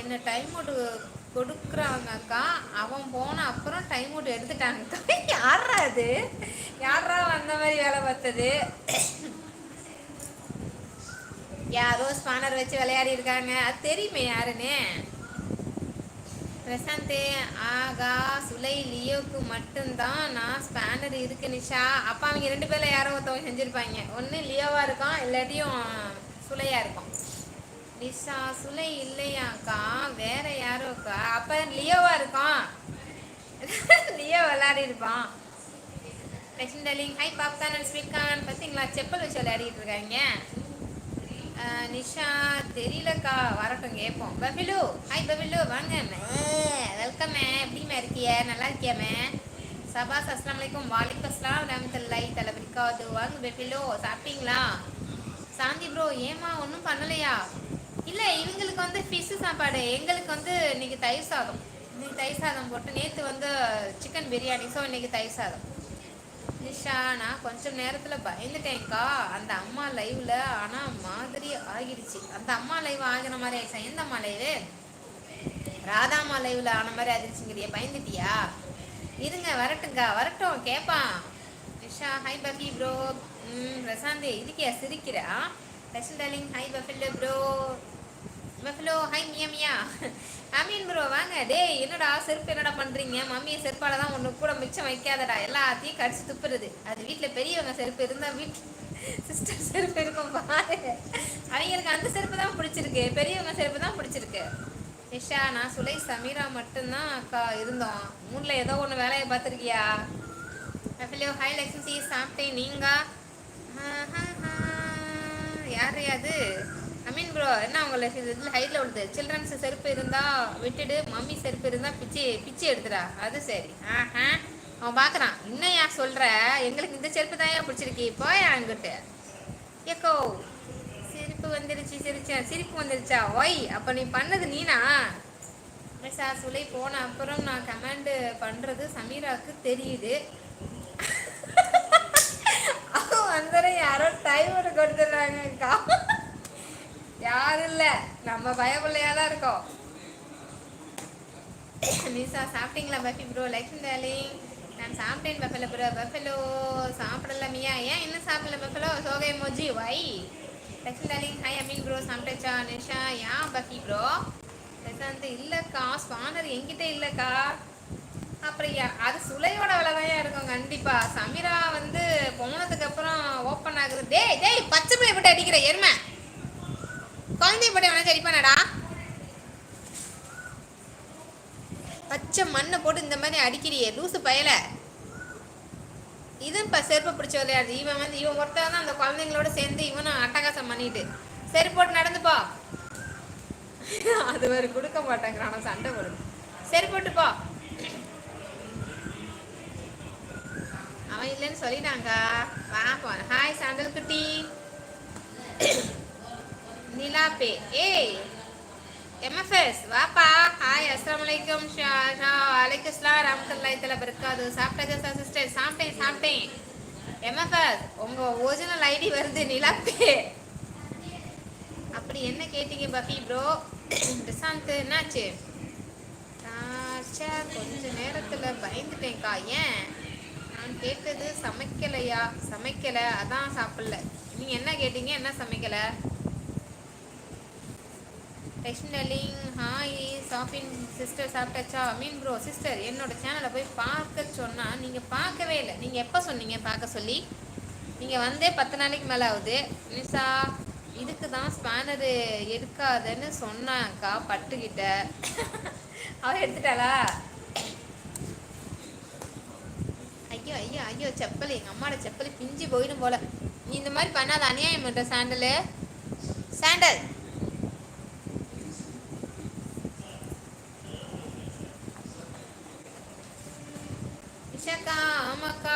என்ன time out கொடுக்குறாங்கக்கா அவன் போன அப்புறம் டைம் அவுட் எடுத்துட்டாங்கக்கா. யாரா அது? யாரா வந்த மாதிரி வேலை பார்த்தது? யாரோ ஸ்பானர் வச்சு விளையாடி இருக்காங்க. அது தெரியுமே யாருன்னு? பிரசாந்த் ஆகா சுலை லியோக்கு மட்டும்தான் நான் ஸ்பேனர் இருக்கு நிஷா. அப்பா அவங்க ரெண்டு பேரில் யாரோ ஒருத்தவங்க செஞ்சுருப்பாங்க. ஒன்று லியோவாக இருக்கும் இல்லாட்டியும் நிஷா சுலை இல்லையாக்கா வேற யாரோக்கா அப்ப லியோவா இருக்கான். லியோ விளையாடி இருப்பான். Lakshmi darling hi popcorn and sweet பார்த்தீங்களா செப்பல் வச்சு விளையாடிட்டு இருக்காங்க. நிஷா தெரியலக்கா. வரட்டும் கேட்போம். பபிலு. ஹாய் பபிலு. வாங்க வெல்கம் எப்படிமா இருக்கிய? நல்லா இருக்கியாமே சபாஸ் அஸ்லாம் வலைக்கும் வாலிக் அஸ்லாம் ரஹமத்துல்லாய் தலைவரிக்காது வாங்க பெபிலோ. சாப்பிட்டீங்களா? சாந்தி ப்ரோ ஏமா ஒன்றும் பண்ணலையா? இல்லை இவங்களுக்கு வந்து ஃபிஷ் சாப்பாடு. எங்களுக்கு வந்து இன்னைக்கு தயிர் சாதம். இன்னைக்கு தயிர் சாதம் போட்டு நேற்று வந்து சிக்கன் பிரியாணி ஸோ இன்னைக்கு தயிர் சாதம். நிஷா நான் கொஞ்சம் நேரத்தில் பயந்துட்டேன்க்கா. அந்த அம்மா லைவ்ல ஆனால் மாதிரி ஆகிடுச்சு. அந்த அம்மா லைவ் ஆகின மாதிரி ஆயிடுச்சா. எந்த அம்மா லைவு ராதாமா லைவ்ல ஆன மாதிரி ஆகிடுச்சுங்கிறிய பயந்துட்டியா? இருங்க வரட்டுங்க வரட்டும் கேட்பான் நிஷா ஹை பஃபி ப்ரோ ம் பிரசாந்தி இதுக்கியா சிரிக்கிறா? ரஷன் டார்லிங் ஹை பஃபில்ல ப்ரோ பஃபிலோ ஹை மியா மியா அமீன் ப்ரோ வாங்க. டே என்னடா செருப்பு என்னடா பண்ணுறீங்க மம்மியை செருப்பால் தான் ஒன்று கூட மிச்சம் வைக்காதடா. எல்லாத்தையும் கடிச்சு துப்புறது. அது வீட்டில் பெரியவங்க செருப்பு இருந்தால் வீட்டில் சிஸ்டர் செருப்பு இருக்கும் பாரு. அவங்களுக்கு அந்த செருப்பு தான் பிடிச்சிருக்கு. பெரியவங்க செருப்பு தான் பிடிச்சிருக்கு. நிஷா நான் சுலை சமீரா மட்டும்தான் அக்கா இருந்தோம். மூணில் ஏதோ ஒன்று வேலையை பார்த்துருக்கியா? அஃபிலியோ ஹை லெக்ஸி சாப்பிட்டேன் நீங்கள் யார் அது? அமீன் ப்ரோ என்ன உங்களுக்கு இதில் ஹைட்டில் விழுது? சில்ட்ரன்ஸ் செருப்பு இருந்தால் விட்டுடு மம்மி செருப்பு இருந்தால் பிச்சு பிச்சு எடுத்துடா. அது சரி. ஆஹா. அவன் பார்க்குறான் இன்னும் ஏன் சொல்கிற எங்களுக்கு இந்த செருப்பு தான் ஏன் பிடிச்சிருக்கி. போய் அங்கிட்டு ஏக்கோ சிரிப்பு வந்துருச்சு சிரிச்சா சிரிப்பு வந்துருச்சா? ஒய் அப்போ நீ பண்ணது நீனா? மிஸ்ஸா சுலை போன அப்புறம் நான் கமெண்டு பண்ணுறது சமீராவுக்கு தெரியுது. அவன் வந்துடும் யாரோ டைம் கொடுத்துட்றாங்கக்கா யாரும் இல்லை நம்ம பயப்பிள்ளையா தான் இருக்கோம். மீசா சாப்பிட்டீங்களா பஃபி ப்ரோ லக்ஷ்மி டாலிங் நான் சாப்பிட்டேன் பஃபலோ ப்ரோ பஃபலோ சாப்பிடல மியா. ஏன் என்ன சாப்பிடல பஃபலோ? சோகை மோஜி வை Lakshmi darling hi Ameen bro சாப்பிட்டேச்சா? Nisha ஏன் பஃபி ப்ரோ பிரசாந்த் இல்லைக்கா. ஸ்பானர் என்கிட்ட இல்லைக்கா. அப்புறம் அது சுலையோட விலைதான் இருக்கும் கண்டிப்பா. சமீரா வந்து போனதுக்கு அப்புறம் ஓப்பன் ஆகுது. டேய் டேய் பச்சை பிள்ளை போட்டு அடிக்கிற எருமை. குழந்தைய போட்டு சரி பண்ணடா. பச்சை மண்ணை போட்டு இந்த மாதிரி அடிக்கிறியே லூசு பயல. இதுவும் இப்போ செருப்பை பிடிச்ச விளையாடு இவன் வந்து இவன் ஒருத்தர் தான் அந்த குழந்தைங்களோட சேர்ந்து இவனும் அட்டகாசம் பண்ணிட்டு. சரி போட்டு நடந்துப்பா அது வேறு கொடுக்க மாட்டேங்கிறான் சண்டை போடும் சரி போட்டுப்பா அவன் இல்லைன்னு சொல்லிட்டாங்க வா போன ஹாய் சாண்டல் குட்டி. நிலாப்பே ஏய் எம்எஃப்எஸ் வாப்பா. ஹாய் அஸ்லாம் வலைக்கம் ஷா ஷா அலைக்கு இஸ்லாம் ரஹமத்துல்லாய் தலை பிறக்காது சாப்பிட்டாச்சா சிஸ்டர் சாப்பிட்டேன் சாப்பிட்டேன். எம்எஃப்எஸ் உங்கள் ஒரிஜினல் ஐடி வருது நிலாப்பே. அப்படி என்ன கேட்டீங்க பஃபி ப்ரோ பிரசாந்த் என்னாச்சு? கொஞ்ச நேரத்தில் பயந்துட்டேன்க்கா. ஏன்? நான் கேட்டது சமைக்கலையா? சமைக்கலை. அதான் சாப்பிடல. நீங்கள் என்ன கேட்டீங்க? என்ன சமைக்கலை? டெக்ஸ்டலிங் ஹாய் சாஃபின் சிஸ்டர் சாப்பிட்டாச்சா? மீன் ப்ரோ சிஸ்டர் என்னோட சேனலை போய் பார்க்க சொன்னால் நீங்கள் பார்க்கவே இல்லை. நீங்கள் எப்போ சொன்னீங்க? பார்க்க சொல்லி. நீங்கள் வந்தே பத்து நாளைக்கு மேலே ஆகுது. நிசா இதுக்கு தான் ஸ்பேனரு எடுக்காதன்னு சொன்னாக்கா பட்டுக்கிட்ட. அவ எடுத்துட்டாளா? ஐயோ ஐயோ ஐயோ செப்பல். எங்கள் அம்மாவோட செப்பல் பிஞ்சு போயிடும் போல. நீ இந்த மாதிரி பண்ணாத. அநியாயம் பண்ணுற சாண்டலு சாண்டல் అక్షక అమ్మక్క